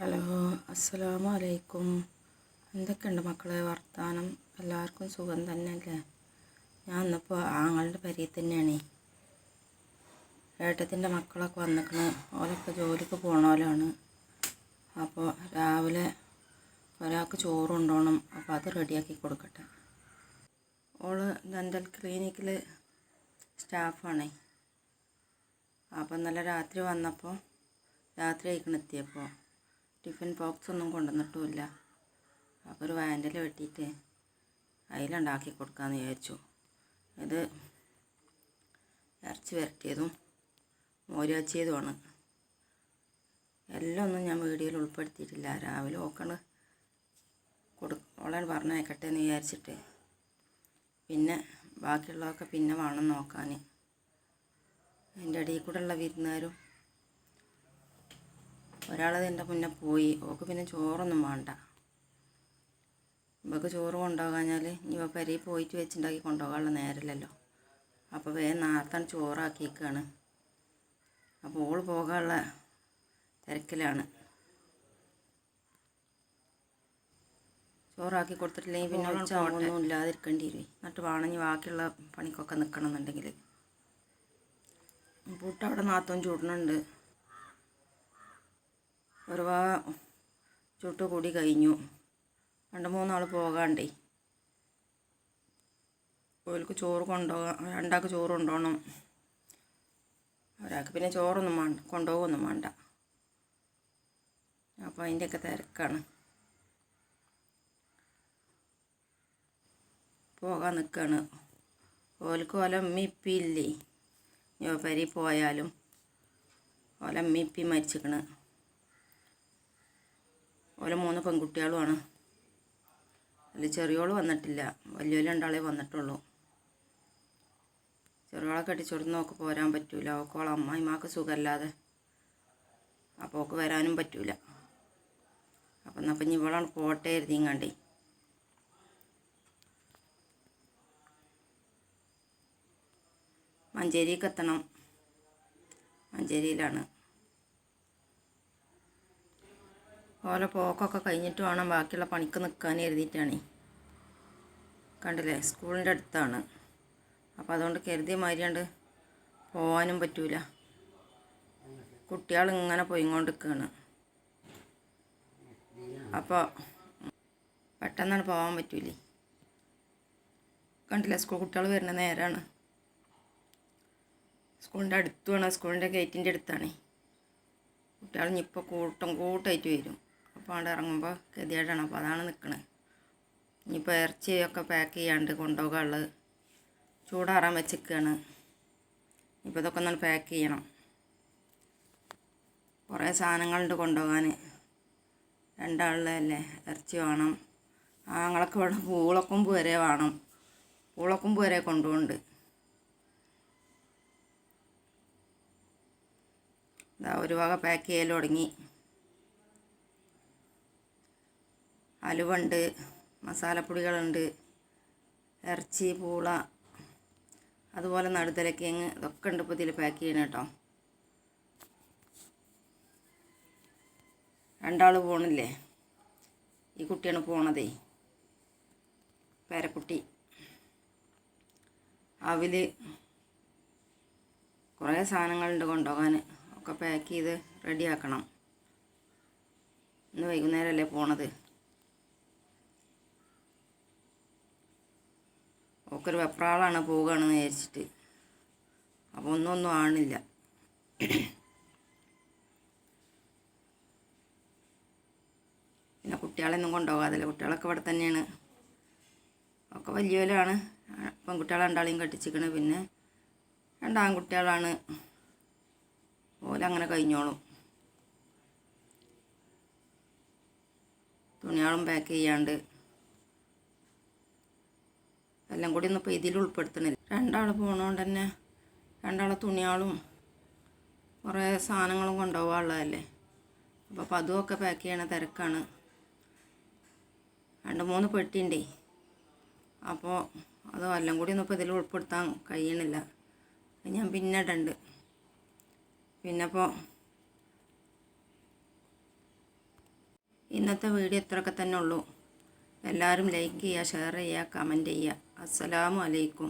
Hello അസ്സലാമു അലൈക്കും എന്തൊക്കെയുണ്ട് മക്കളെ വർത്താനം? എല്ലാവർക്കും സുഖം തന്നെയല്ലേ? ഞാൻ ഇന്നിപ്പോൾ ആങ്ങളുടെ പരിയിൽ തന്നെയാണ്. ഏട്ടത്തിന്റെ മക്കളൊക്കെ വന്നിക്കണ്. ഓലൊക്കെ ജോലിക്ക് പോണോലാണ്. അപ്പോൾ രാവിലെ ഒരാൾക്ക് ചോറ് കൊണ്ടുപോകണം അപ്പോൾ അത് റെഡിയാക്കി കൊടുക്കട്ടെ. ഓൾ ദന്തൽ ക്ലിനിക്കിൽ സ്റ്റാഫാണേ. അപ്പോൾ നല്ല രാത്രി വന്നപ്പോൾ രാത്രി ആയിക്കണ് എത്തിയപ്പോൾ ടിഫിൻ ബോക്സ് ഒന്നും കൊണ്ടുവന്നിട്ടുമില്ല. അപ്പോൾ ഒരു വാൻഡിൽ വെട്ടിയിട്ട് അതിലുണ്ടാക്കി കൊടുക്കാമെന്ന് വിചാരിച്ചു. ഇത് ഇറച്ചി വരട്ടിയതും മോരാച്ചിയതുമാണ് എല്ലാം ഒന്നും ഞാൻ വീഡിയോയിൽ ഉൾപ്പെടുത്തിയിട്ടില്ല. രാവിലെ ഓക്കണ്. കൊടു ഓളെ പറഞ്ഞേക്കട്ടെ എന്ന് വിചാരിച്ചിട്ട്. പിന്നെ ബാക്കിയുള്ളതൊക്കെ പിന്നെ വേണം നോക്കാൻ. എന്റെ ഇടയിൽ കൂടെ ഉള്ള വിരുന്നുകാരും ഒരാളത് എന്റെ മുന്നേ പോയി. ഓക്ക് പിന്നെ ചോറൊന്നും വേണ്ട. ഇവക്ക് ചോറ് കൊണ്ടുപോകാഞ്ഞാൽ ഇവ പെരയിൽ പോയിട്ട് വെച്ചുണ്ടാക്കി കൊണ്ടുപോകാനുള്ള നേരമില്ലല്ലോ. അപ്പോൾ വേഗം നേരത്താണ് ചോറാക്കിയേക്കാണ്. അപ്പോൾ ഓൾ പോകാനുള്ള തിരക്കിലാണ്. ചോറാക്കി കൊടുത്തിട്ടില്ലെങ്കിൽ പിന്നെ ഉച്ച ഒന്നും ഇല്ലാതിരിക്കേണ്ടി വരും. എന്നിട്ട് വേണമെങ്കിൽ ബാക്കിയുള്ള പണിക്കൊക്കെ നിൽക്കണം എന്നുണ്ടെങ്കിൽ. പുട്ട് അവിടെ ചൂടണുണ്ട്. ചൂടുന്നുണ്ട് ഒരുപാ ചുട്ട് കൂടി കഴിഞ്ഞു. രണ്ട് മൂന്നാൾ പോകാണ്ടേ. കോയിൽക്ക് ചോറ് കൊണ്ടുപോകാം രണ്ടാൾക്ക് ചോറ് കൊണ്ടുപോകണം ഒരാൾക്ക് പിന്നെ ചോറൊന്നും വേണ്ട കൊണ്ടുപോകൊന്നും വേണ്ട അപ്പോൾ അതിന്റെയൊക്കെ തിരക്കാണ്. പോകാൻ നിൽക്കുകയാണ് ഓൽക്ക് ഓല ഉമ്മിപ്പില്ലേ പരി പോയാലും ഓല ഉമ്മിപ്പി മരിച്ചിക്കണ്. ഓല മൂന്ന് പെൺകുട്ടികളുമാണ്. അതിൽ ചെറിയോൾ വന്നിട്ടില്ല. വലിയ രണ്ടാളേ വന്നിട്ടുള്ളൂ. ചെറിയോളെ കെട്ടിച്ചോടുന്ന് നോക്ക് പോരാൻ പറ്റൂല. ഓക്കോളെ അമ്മായിമാക്ക് സുഖമല്ലാതെ അപ്പോൾ ഓക്ക് വരാനും പറ്റൂല. അപ്പം എന്നാൽ പിന്നെ ഇവളാണ് പോട്ടെ എഴുതിങ്ങാണ്ടേ മഞ്ചേരിക്ക് എത്തണം. മഞ്ചേരിയിലാണ്. ഓല പോക്കൊക്കെ കഴിഞ്ഞിട്ട് വേണം ബാക്കിയുള്ള പണിക്ക് നിൽക്കാൻ കരുതിയിട്ടാണ്. കണ്ടില്ലേ? സ്കൂളിന്റെ അടുത്താണ്. അപ്പോൾ അതുകൊണ്ട് കരുതിയ മാതിരിയാണ്ട് പോകാനും പറ്റൂല. കുട്ടികൾ ഇങ്ങനെ പോയിക്കൊണ്ടിരിക്കുകയാണ് അപ്പോൾ പെട്ടെന്നാണ് പോകാൻ പറ്റൂലേ. കണ്ടില്ലേ? സ്കൂൾ കുട്ടികൾ വരുന്ന നേരമാണ് സ്കൂളിന്റെ അടുത്തുമാണ്. സ്കൂളിന്റെ ഗേറ്റിന്റെ അടുത്താണ്. കുട്ടികൾ ഇനിയിപ്പോൾ കൂട്ടം കൂട്ടായിട്ട് വരും. അപ്പോൾ അവിടെ ഇറങ്ങുമ്പോൾ ഗതികേടാണ്. അപ്പോൾ അതാണ് നിൽക്കണത് ഇനിയിപ്പോൾ ഇറച്ചിയൊക്കെ പാക്ക് ചെയ്യാണ്ട് കൊണ്ടുപോകാനുള്ളത് ചൂടാറാൻ വെച്ചിരിക്കുകയാണ് ഇപ്പോൾ ഇതൊക്കെ ഒന്ന് പാക്ക് ചെയ്യണം. കുറേ സാധനങ്ങളുണ്ട് കൊണ്ടുപോകാൻ രണ്ടാളിലല്ലേ ഇറച്ചി വേണം. ആങ്ങളൊക്കെ വേണം പൂളക്കൊമ്പ് വരെ വേണം. പൂളക്കൊമ്പ് വരെ കൊണ്ടുപോകുന്നുണ്ട് ഇതാ ഒരു വക പാക്ക് ചെയ്യൽ തുടങ്ങി. അലുവുണ്ട് മസാലപ്പൊടികളുണ്ട് ഇറച്ചി പൂള അതുപോലെ നടുതലക്കിങ് ഇതൊക്കെ ഉണ്ട് ഇപ്പോൾ ഇതിൽ പാക്ക് ചെയ്യണം കേട്ടോ രണ്ടാൾ പോണില്ലേ? ഈ കുട്ടിയാണ് പോണതേ. പേരക്കുട്ടി. അവിൽ കുറേ സാധനങ്ങളുണ്ട് കൊണ്ടുപോകാൻ. ഒക്കെ പാക്ക് ചെയ്ത് റെഡിയാക്കണം ഇന്ന് വൈകുന്നേരമല്ലേ പോണത്? ഒരു വെപ്രാളാണ് പോവുകയാണെന്ന് വിചാരിച്ചിട്ട്. അപ്പോൾ ഒന്നും ഒന്നും ആണില്ല. പിന്നെ കുട്ടികളെയൊന്നും കൊണ്ടുപോകാതല്ല. കുട്ടികളൊക്കെ ഇവിടെ തന്നെയാണ്. ഒക്കെ വലിയവരാണ്. പെൺകുട്ടികളെ രണ്ടാളെയും കെട്ടിച്ചിക്കണ് പിന്നെ രണ്ടാൺകുട്ടികളാണ് ഓലങ്ങനെ കഴിഞ്ഞോളും. തുണികളും പാക്ക് ചെയ്യാണ്ട്. എല്ലാം കൂടി ഒന്നും ഇപ്പോൾ ഇതിൽ ഉൾപ്പെടുത്തണില്ല രണ്ടാൾ പോകണോണ്ട് തന്നെ രണ്ടാളെ തുണിയാളും കുറേ സാധനങ്ങളും കൊണ്ടുപോകാനുള്ളതല്ലേ? അപ്പോൾ അപ്പം അതുമൊക്കെ പാക്ക് ചെയ്യണ തിരക്കാണ്. രണ്ട് മൂന്ന് പെട്ടിയുണ്ടേ അപ്പോൾ അത് എല്ലാം കൂടി ഒന്നും ഇപ്പോൾ ഇതിൽ ഉൾപ്പെടുത്താൻ കഴിയണില്ല. ഞാൻ പിന്നെ ഇടണ്ട്. പിന്നെ ഇപ്പോൾ ഇന്നത്തെ വീഡിയോ ഇത്രയൊക്കെ തന്നെ ഉള്ളൂ. എല്ലാവരും ലൈക്ക് ചെയ്യുക ഷെയർ ചെയ്യുക കമന്റ് ചെയ്യുക. അസ്സലാമു അലൈക്കും.